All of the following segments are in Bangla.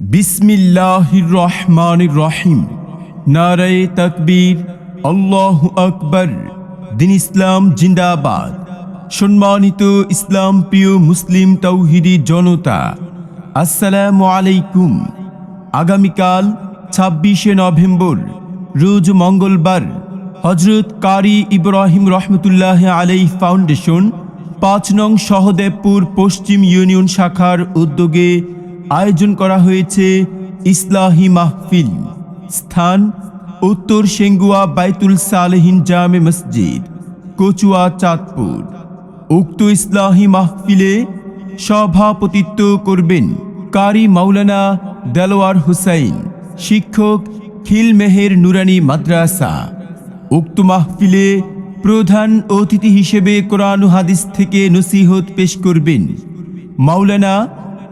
বিসমিল্লাহির রহমানির রহিম। নারায়ে তকবীর। আল্লাহ আকবর। দিন ইসলাম জিন্দাবাদ। সম্মানিত ইসলাম প্রিয় মুসলিম তৌহিদি জনতা, আসসালামু আলাইকুম। আগামীকাল ছাব্বিশে নভেম্বর, রোজ মঙ্গলবার হজরত কারি ইব্রাহিম রহমতুল্লাহ আলাই ফাউন্ডেশন, পাঁচ নং সহদেবপুর পশ্চিম ইউনিয়ন শাখার উদ্যোগে আয়োজন করা হয়েছে ইসলাহি মাহফিল, স্থান উত্তর সেঙ্গুয়া বাইতুল সালেহিন জামে মসজিদ, কচুয়া চাঁদপুর। উক্ত ইসলাহি মাহফিলে সভাপতিত্ব করবেন কারি মাওলানা দেলোয়ার হুসাইন, শিক্ষক খিলমেহের নুরানি মাদ্রাসা। উক্ত মাহফিলে প্রধান অতিথি হিসেবে কোরআন হাদিস থেকে নসিহত পেশ করবেন মাওলানা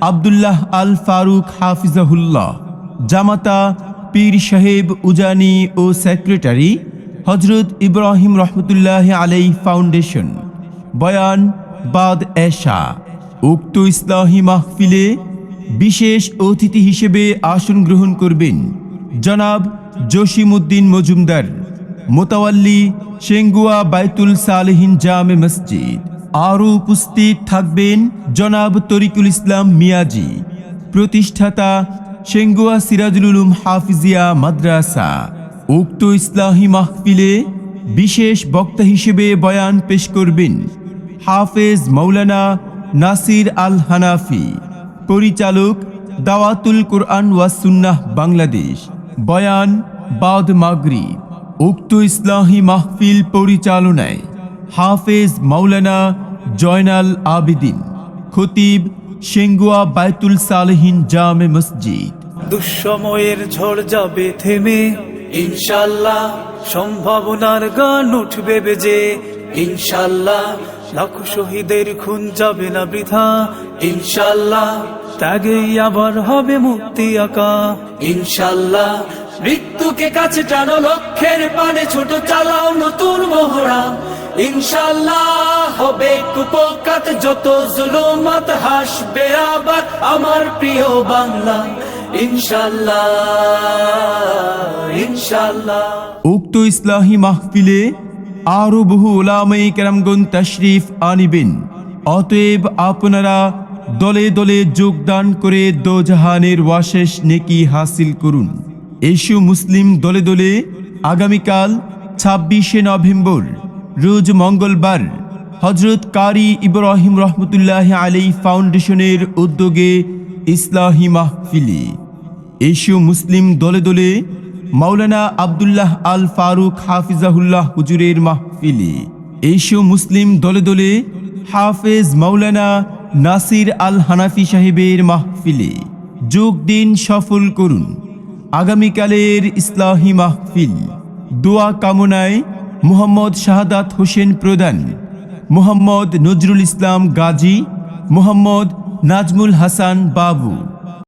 আব্দুল্লাহ আল ফারুক হাফিজাহুল্লাহ, জামাতা, পীর সাহেব উজানি ও সেক্রেটারি হজরত ইব্রাহিম রহমতুল্লাহ আলাই ফাউন্ডেশন, বয়ান বাদ এশা। উক্ত ইসলাহি মাহফিলে বিশেষ অতিথি হিসেবে আসন গ্রহণ করবেন জনাব জসিমউদ্দিন মজুমদার, মোতাওয়াল্লি, সেঙ্গুয়া বাইতুল সালেহিন জামে মসজিদ। আরও উপস্থিত থাকবেন জনাব তরিকুল ইসলাম মিয়াজি, প্রতিষ্ঠাতা সেঙ্গুয়া সিরাজুল উলুম হাফিজিয়া মাদ্রাসা, উক্ত ইসলাহি মাহফিলে বিশেষ বক্তা হিসেবে বয়ান পেশ করবেন হাফেজ মৌলানা নাসির আল হানাফি, পরিচালক দাওয়াতুল কোরআন ওয়াস সুন্নাহ বাংলাদেশ, বয়ান বাদ মাগরি উক্ত ইসলাহি মাহফিল পরিচালনায় হাফেজ মাওলানা জয়নাল আবিদিন, খতিব সেঙ্গুয়া বাইতুল সালেহিন জামে মসজিদ। দুঃসময়ের ঝড় যাবে থেমে, ইনশাল্লাহ সম্ভাবনার গান উঠবে বেজে। ইনশাল্লাহ লাখো শহীদের খুন যাবে না বৃথা। ইনশাল্লাহ ত্যাগেই আবার হবে মুক্তি আঁকা। ইনশাল্লাহ মৃত্যুকে কাছে টানো, লক্ষ্যের পানে ছোট চালাও নতুন মহড়া। ইনশাল্লাহ হবে কুপকাত, যত জুলুমাত হাসবে আবার আমার প্রিয় বাংলা। উক্ত ইসলাহি মাহফিলে আরও বহু ওলামাই কেরামগন তশরিফ আনিবেন। অতএব আপনারা দলে দলে যোগদান করে দোজাহানের ওয়াশেষ নেকি হাসিল করুন। এসু মুসলিম দলে দলে আগামীকাল ছাব্বিশে নভেম্বর রোজ মঙ্গলবার হজরত কারি ইব্রাহিম রহমতুল্লাহ আলী ফাউন্ডেশনের উদ্যোগে ইসলাহি মাহফিলি এশীয় মুসলিম দলে দলে মাওলানা আব্দুল্লাহ আল ফারুক হাফিজাহুল্লাহ হুজুরের মাহফিলি এশীয় মুসলিম দলে দলে হাফেজ মাওলানা নাসির আল হানাফি সাহেবের মাহফিলে যোগ দিন সফল করুন। আগামীকালের ইসলাহি মাহফিল। দোয়া কামনায় মুহাম্মদ শাহাদাত হোসেন প্রদান মোহাম্মদ নজরুল ইসলাম গাজী মোহাম্মদ নাজমুল হাসান বাবু।